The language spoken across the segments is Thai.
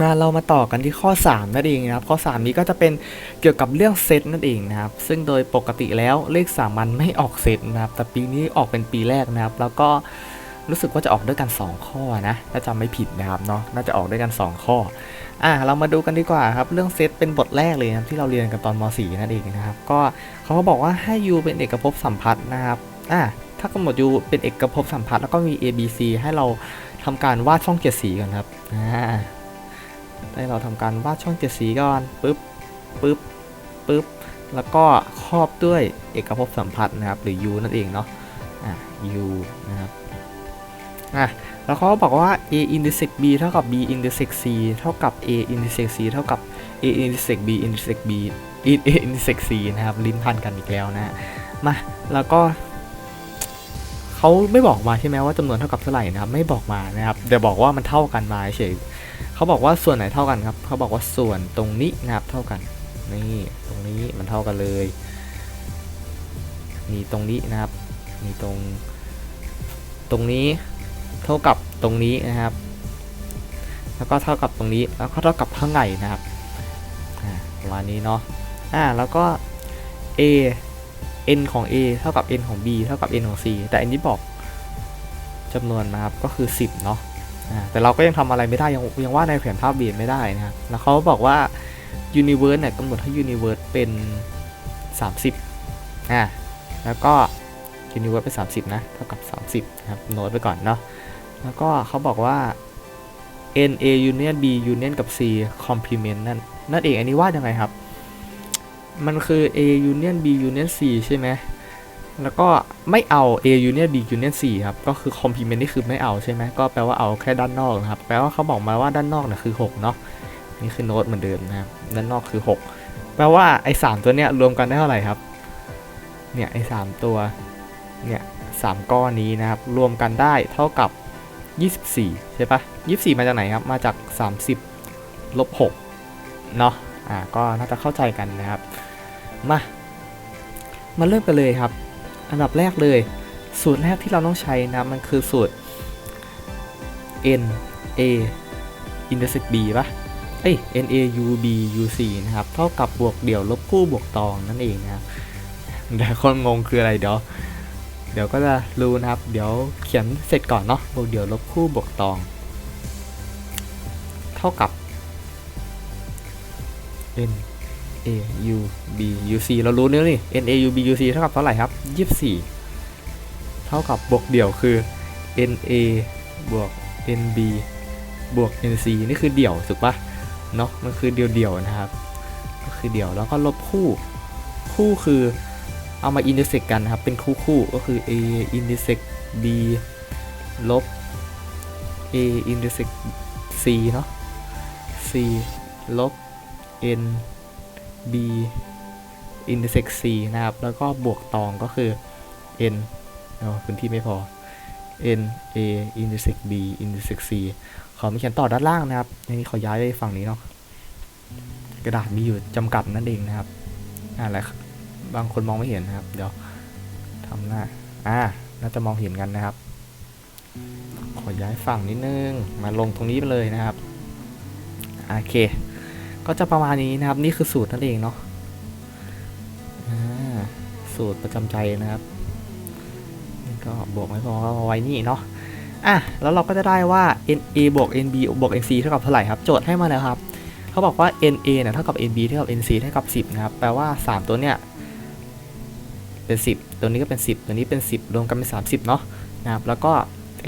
มาเรามาต่อกันที่ข้อ 3 นั่นเองนะครับ ข้อ 3 นี้ก็จะเป็นเกี่ยวกับเรื่องเซตนั่นเองนะครับ ซึ่งโดยปกติแล้วเลข3มันไม่ออกเซตนะครับ แต่ปีนี้ออกเป็นปีแรกนะครับ แล้วก็รู้สึกว่าจะออกด้วยกัน 2 ข้อนะถ้าจำไม่ผิดนะครับเนาะน่าจะออกด้วยกัน 2 ข้ออะเรามาดูกันดีกว่าครับ เรื่องเซตเป็นบทแรกเลยนะครับที่เราเรียนกันตอนม .4 นั่นเองนะครับ ก็เขาก็บอกว่าให้ u เป็นเอกภพสัมพัทธ์นะครับอะถ้ากำหนด u เป็นเอกภพสัมพัทธ์แล้วก็มี a b c ให้เราทำการวาดช่องเกียรติสีกันครับอ่า ให้เราทำการวาดช่องเจ็ดสีก่อนปึ๊บปึ๊บปึ๊บแล้วก็ครอบด้วยเอกภพสัมพัทธ์นะครับ หรือ u นั่นเองเนาะอะ u นะครับอะแล้วเขาบอกว่า a intersect b เท่ากับ b intersect c เท่ากับ a intersect c เท่ากับ a intersect b intersect b a intersect c นะครับ ลิ้นพันกันอีกแล้วนะฮะมาแล้วก็เขาไม่บอกมาใช่ไหมว่าจำนวนเท่ากับเท่าไหร่นะครับ ไม่บอกมานะครับแต่บอกว่ามันเท่ากันมาเฉย เขาบอกว่าส่วนไหนเท่ากันครับ เขาบอกว่าส่วนตรงนี้นะครับเท่ากัน นี่ตรงนี้มันเท่ากันเลย มีตรงนี้นะครับ มีตรง ตรงนี้เท่ากับตรงนี้นะครับ แล้วก็เท่ากับตรงนี้ แล้วก็เท่ากับข้างในนะครับประมาณนี้เนาะ อ่า แล้วก็ a n ของ a เท่ากับ n ของ b เท่ากับ n ของ c แต่อันนี้บอกจำนวนนะครับ ก็คือ 10 เนาะ แต่เราก็ยังทำอะไรไม่ได้ยังยังว่าในแผนภาพเบียดไม่ได้นะครับแล้วเขาบอกว่า Universe เนี่ยกำหนดให้ Universe เป็น 30อ่าแล้วก็ Universe เป็น 30 นะ เท่ากับ 30นะครับโน้ตไปก่อนเนาะแล้วก็เขาบอกว่า N A Union B Union กับ C complement นั่นนั่นเองอันนี้ว่ายังไงครับ มันคือ A Union B Union C ใช่ไหม แล้วก็ไม่เอา A union B union C ครับก็คือ complement นี่คือไม่เอาใช่ไหมก็แปลว่าเอาแค่ด้านนอกนะครับแปลว่าเขาบอกมาว่าด้านนอกเนี่ยคือ 6 เนาะนี่คือโน้ตเหมือนเดิมนะครับด้านนอกคือ 6 แปลว่าไอ้สตัวเนี้ยรวมกันได้เท่าไหร่ครับเนี่ยไอ้สตัวเนี่ยสามก้อนนี้นะครับรวมกันได้เท่ากับ 24 ใช่ปะ24 มาจากไหนครับมาจาก 30ลบ6เนาะอ่าก็น่าจะเข้าใจกันนะครับมามาเริ่มกันเลยครับ อันดับแรกเลย สูตรแรกที่เราต้องใช้นะมันคือสูตร n a intersect b ปะเอ้ย n a u b u c นะครับ เท่ากับบวกเดี่ยวลบคู่บวกตองนั่นเองนะครับเดี๋ยวคนงงคืออะไรเดี๋ยวเดี๋ยวก็จะรู้นะครับ เดี๋ยวเขียนเสร็จก่อนเนาะบวกเดี่ยวลบคู่บวกตอง เท่ากับ n a u b u c เรารู้เนื้อนี่ n a u b u c เท่ากับเท่าไหร่ครับ 24 เท่ากับบวกเดี่ยวคือ n a บวก n b บวก n c นี่คือเดี่ยวถูกปะเนาะมันคือเดี่ยวๆนะครับ ก็คือเดี่ยวแล้วก็ลบคู่ คู่คือเอามา intersect กันนะครับ เป็นคู่คู่ก็คือ a intersect b ลบ a intersect c เนาะ c ลบ n b intersect c นะครับ แล้วก็บวกตองก็คือ n เอาพื้นที่ไม่พอ n a intersect b intersect c ขอม่เขียนต่อด้านล่างนะครับในนี้ขอย้ายไปฝั่งนี้เนาะกระดาษมีอยู่จำกัดนั่นเองนะครับอ่าแล้วบางคนมองไม่เห็นนะครับ เดี๋ยวทำหน้าอ่าน่าจะมองเห็นกันนะครับ ขอย้ายฝั่งนิดนึง มาลงตรงนี้ไปเลยนะครับ โอเค ก็จะประมาณนี้นะครับ นี่คือสูตรนั่นเองเนาะสูตรประจำใจนะครับนี่ก็บวกไม่พอก็เอาไว้นี่เนาะอะแล้วเราก็จะได้ว่า n a บวก n b บวก n c เท่ากับเท่าไหร่ครับ โจทย์ให้มาแล้วครับ เขาบอกว่า n a เนี่ยเท่ากับ n b เท่ากับ n c เท่ากับ 10 นะครับ แปลว่า 3 ตัวเนี่ยเป็น 10 ตัวนี้ก็เป็น 10 ตัวนี้เป็น 10 รวมกันเป็น 30 เนาะนะครับ แล้วก็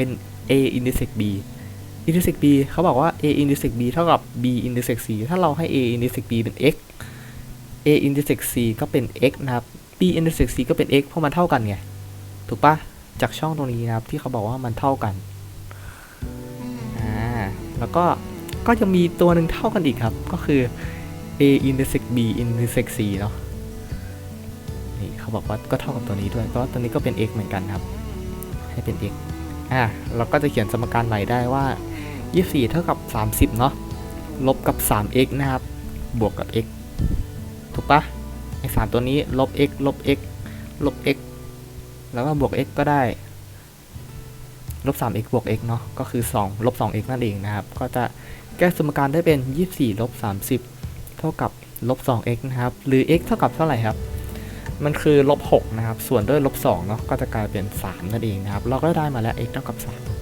n a intersect b intersect b เขาบอกว่า a intersect b เท่ากับ b intersect c ถ้าเราให้ a intersect b เป็น x a intersect c ก็เป็น x นะครับ b intersect c ก็เป็น x เพราะมันเท่ากันไง ถูกปะจากช่องตรงนี้นะครับ ที่เขาบอกว่ามันเท่ากัน อ่า แล้วก็ ก็จะมีตัวหนึ่งเท่ากันอีกครับ ก็คือ a intersect b intersect c เนาะ นี่เขาบอกว่าก็เท่ากับตัวนี้ด้วย เพราะตัวนี้ก็เป็น x เหมือนกันครับ ให้เป็น x อ่า เราก็จะเขียนสมการใหม่ได้ว่า 24 เท่ากับ 30 เนาะ ลบกับ 3x นะครับ บวกกับ x ถูกปะไอ้สามตัวนี้ลบ x ลบ x ลบ x แล้วก็บวก x ก็ได้ ลบ 3x บวก x เนาะ ก็คือ 2 ลบ 2x นั่นเองนะครับ ก็จะแก้สมการได้เป็น 24 ลบ 30 เท่ากับลบ 2x นะครับ หรือ x เท่ากับเท่าไหร่ครับ มันคือลบ 6 นะครับ ส่วนด้วยลบ 2 เนาะ ก็จะกลายเป็น 3 นั่นเองนะครับ เราก็ได้มาแล้ว x เท่ากับ 3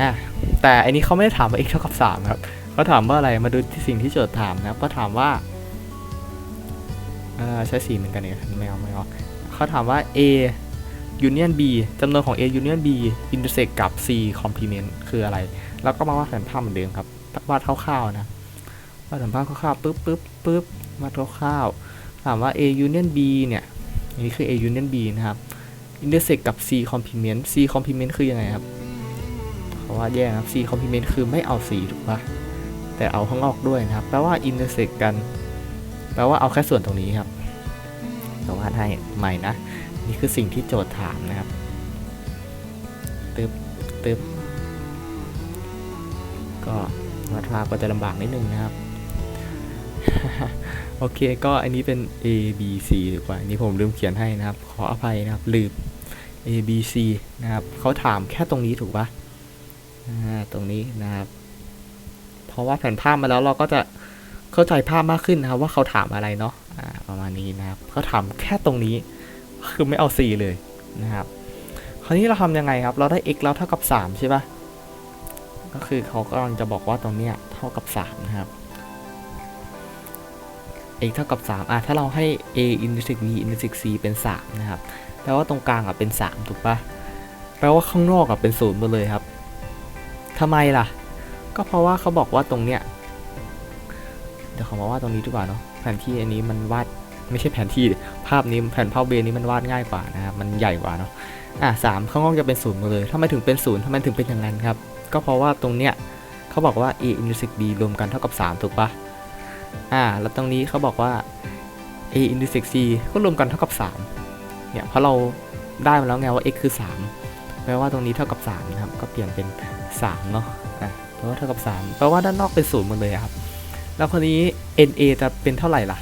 อะแต่อันนี้เขาไม่ได้ถามว่า x เท่ากับ3ครับเขาถามว่าอะไรมาดูที่สิ่งที่โจทย์ถามนะครับก็ถามว่าใช้สีเหมือนกันเนี่ยไม่เอาไม่เอาเขาถามว่า a union b จำนวนของ a union b intersect กับ c complement คืออะไร แล้วก็มาวาดแผนภาพเหมือนเดิมครับวาดคร่าวๆนะวาดแผนภาพคร่าวๆปึ๊บปึ๊บปึ๊บวาดคร่าวๆถามว่า a union b เนี่ยอันนี้คือ a union b นะครับ intersect กับ c complement c complement คือยังไงครับ เขาว่าแยกนะครับ c complement คือไม่เอา c ถูกปะแต่เอาข้างนอกด้วยนะครับ แปลว่า intersect กัน แปลว่าเอาแค่ส่วนตรงนี้ครับแต่ว่าดให้ใหม่นะ นี่คือสิ่งที่โจทย์ถามนะครับ ตึบตึบก็วาดภาพก็จะลำบากนิดนึงนะครับ โอเค ก็อันนี้เป็น A B C ดีกว่า อันนี้ผมลืมเขียนให้นะครับ ขออภัยนะครับ ลืม A B C นะครับ เขาถามแค่ตรงนี้ถูกปะอ่า ตรงนี้นะครับ เพราะว่าแผนภาพมาแล้วเราก็จะเข้าใจภาพมากขึ้นนะครับ ว่าเขาถามอะไรเนาะประมาณนี้นะครับเขาถามแค่ตรงนี้ คือไม่เอา C เลยนะครับ คราวนี้เราทำยังไงครับ เราได้ x แล้วเท่ากับ 3 ใช่ปะก็คือเขากำลังจะบอกว่าตรงเนี้ยเท่ากับ 3 นะครับ x เท่ากับ 3 อะ ถ้าเราให้ a intersect b intersect c เป็น 3 นะครับ แปลว่าตรงกลางอะเป็น 3 ถูกปะแปลว่าข้างนอกอะเป็นศูนย์หมดเลยครับ ทำไมล่ะ ก็เพราะว่าเขาบอกว่าตรงเนี้ย เดี๋ยวขอมาว่าตรงนี้ดีกว่าเนาะ แผนที่อันนี้มันวาดไม่ใช่แผนที่ภาพนี้แผนภาพเบนนี้มันวาดง่ายกว่านะครับ มันใหญ่กว่าเนาะ อะสามข้างนอกจะเป็นศูนย์หมดเลยทำไมถึงเป็นศูนย์ทำไมถึงเป็นอย่างนั้นครับ ก็เพราะว่าตรงเนี้ยเขาบอกว่า a intersect b รวมกันเท่ากับ 3 ถูกปะอ่า แล้วตรงนี้เขาบอกว่า a intersect c ก็รวมกันเท่ากับ 3 เนี่ย เพราะเราได้มาแล้วไงว่า x คือ 3 แปลว่าตรงนี้เท่ากับ3นะครับ ก็เปลี่ยนเป็น3เนาะอะแปลว่าเท่ากับ 3 แปลว่าด้านนอกเป็นศูนย์หมดเลยครับ แล้วคนนี้ na จะเป็นเท่าไหร่ล่ะ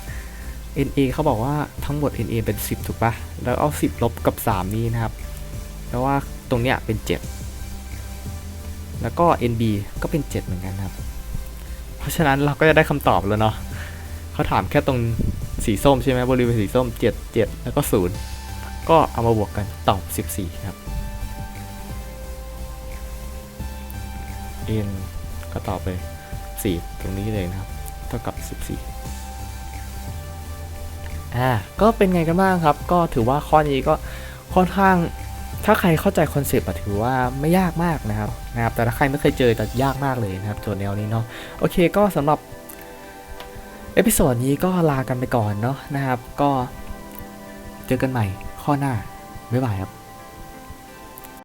NA เขาบอกว่าทั้งหมด NA เป็น 10 ถูกปะแล้วเอา 10 ลบกับ 3 นี้นะครับ แปลว่าตรงเนี้ยเป็น 7 แล้วก็ NB ก็เป็น 7 เหมือนกันครับ เพราะฉะนั้นเราก็จะได้คำตอบแล้วเนาะเขาถามแค่ตรงสีส้มใช่ไหมบริเวณสีส้ม 7 7 แล้วก็ 0 ก็เอามาบวกกันตอบ 14 ครับ N ก็ตอบไป 4 ตรงนี้เลยนะครับ เท่ากับ 14 อ่า ก็เป็นไงกันบ้างครับ ก็ถือว่าข้อนี้ก็ค่อนข้าง ถ้าใครเข้าใจคอนเซปต์อะถือว่าไม่ยากมากนะครับ นะครับ แต่ถ้าใครไม่เคยเจอจะยากมากเลยนะครับ โจทย์แนวนี้เนาะ โอเค ก็สำหรับเอพิโซดนี้ก็ลากันไปก่อนเนาะนะครับ ก็เจอกันใหม่ข้อหน้า บ๊ายบายครับ